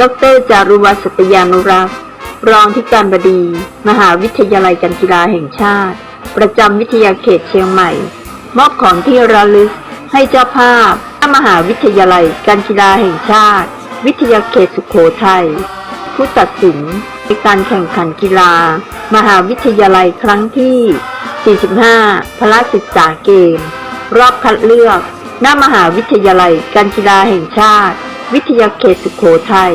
ดรจารุวัฒน์สตยานุรักษ์ รองที่การบดี มหาวิทยาลัยการกีฬาแห่งชาติ ประจำวิทยาเขตเชียงใหม่ มอบของที่ระลึกให้เจ้าภาพมหาวิทยาลัยการกีฬาแห่งชาติ วิทยาเขตสุขโขทัย ผู้ตัดสินในการแข่งขันกีฬา มหาวิทยาลัยครั้งที่ 45 พละศึกษาเกม รอบคัดเลือก หน้ามหาวิทยาลัยการกีฬาแห่งชาติ วิทยาเขตสุโขทัย